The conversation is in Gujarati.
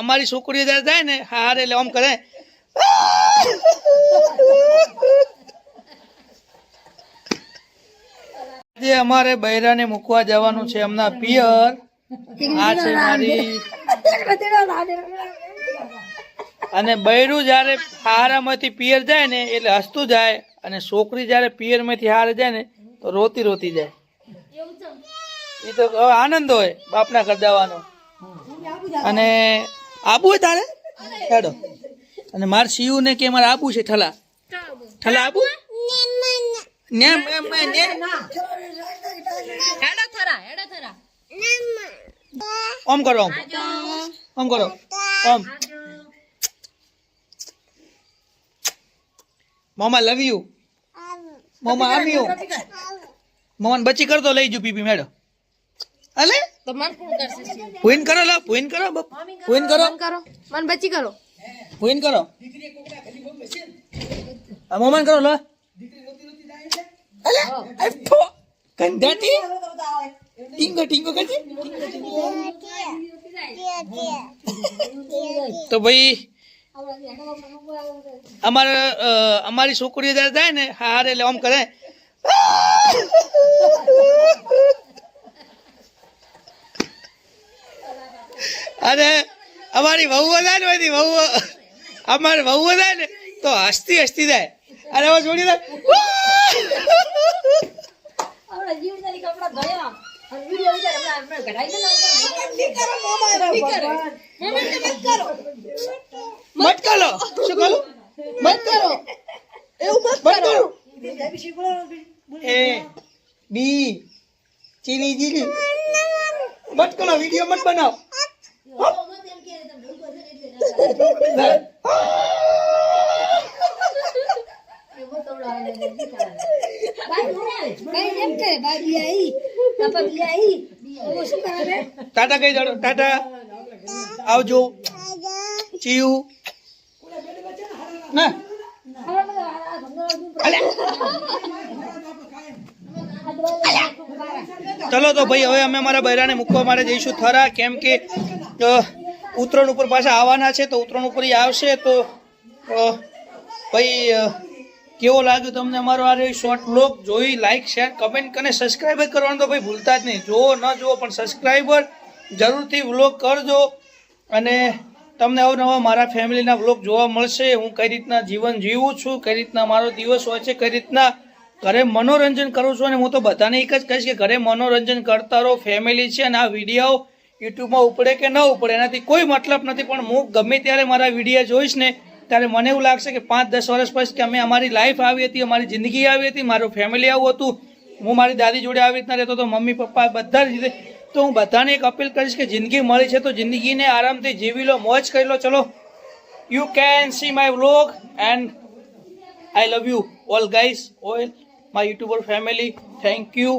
અમારી છોકરીઓ જ્યારે જાય ને હારે એટલે આમ કરે. આજે અમારે બૈરાને મૂકવા જવાનું છે એમના પિયર. આ છે મારી અને બૈરું જ્યારે હારામાંથી પિયર જાય ને એટલે હસતું જાય અને છોકરી જ્યારે પિયરમાંથી હારે જાય ને તો રોતી રોતી જાય. એ તો આનંદ હોય બાપના ઘર જવાનો. અને આબુ હે તારે? હેડો. અને મારે શિવ ને કે મારે આબુ છે ઠલા. ઠલા આબુ? ને ને ને હેડો થરા હેડો થરા. ઓમ કરો ઓમ. ઓમ કરો. ઓમ. મોમા લવ યુ મોમા આમ યુ મોમન બચી કરતો લઈ જુ પીપી મેડો. અલે? તો મન કોણ કરશે પુઈન કરો લો પૂન કરો બાપ. પુઈન કરો. મન કરો. મન બચી કરો. પૂન કરો. આ મોમન કરો લો. અલે ફો. કંધાટી. ટીંગો ટીંગો કરજે. તો ભાઈ અમારે અમારી છોકરીઓ જ્યારે જાય ને હારે એટલે આમ કરે. અને અમારી વહુ જાય ને બધી વહુ અમારે વહુ જાય ને તો હસતી હસતી જાય. અને હવે જોડી જાય મત કરો શું કરું. મત કરો. એવું મત કરો. એ બી ચીલી ચીલી મત કરો વીડિયો મત બનાવ. ટાટા કઈ જાડો ટાટા, આવજો. ચીયુ. ના. ચલો તો ભાઈ, હવે અમે અમારા બૈરાને મૂકવા માટે જઈશું. થરા, કેમ કે ઉત્તરાયણ ઉપર પાછા આવવાના છે, તો ઉત્તરાયણ ઉપર ઈ આવશે, તો ભાઈ કેવો લાગ્યો તમને અમારો આ શોર્ટ બ્લોગ જોઈ લાઈક શેર કમેન્ટ અને સબસ્ક્રાઈબ કરવાનું તો ભાઈ ભૂલતા જ નહીં. જુઓ, ન જુઓ, પણ સબસ્ક્રાઈબર જરૂરથી વ્લોગ કરજો અને તમને અવનવા મારા ફેમિલીના વ્લોગ જોવા મળશે. હું કઈ રીતના જીવન જીવું છું, કઈ રીતના મારો દિવસ હોય છે, કઈ રીતના ઘરે મનોરંજન કરું છું, અને હું તો બધાને એક જ કહીશ કે ઘરે મનોરંજન કરતા રહો. ફેમિલી છે અને આ વીડિયો યુટ્યુબમાં ઉપડે કે ન ઉપડે, એનાથી કોઈ મતલબ નથી. પણ હું ગમે ત્યારે મારા વીડિયો જોઈશ ને, ત્યારે મને એવું લાગશે કે પાંચ, દસ વર્ષ પછી કે અમે અમારી લાઈફ આવી હતી, અમારી જિંદગી આવી હતી, મારું ફેમિલી આવું હતું, હું મારી દાદી જોડે આવી રીતના રહેતો હતો, મમ્મી, પપ્પા બધા જ રીતે. તો હું બધાને એક અપીલ કરીશ કે જિંદગી મળી છે તો જિંદગીને આરામથી જીવી લો, મોજ કરી લો. ચલો you can see my vlog and I love you all guys all my YouTuber family thank you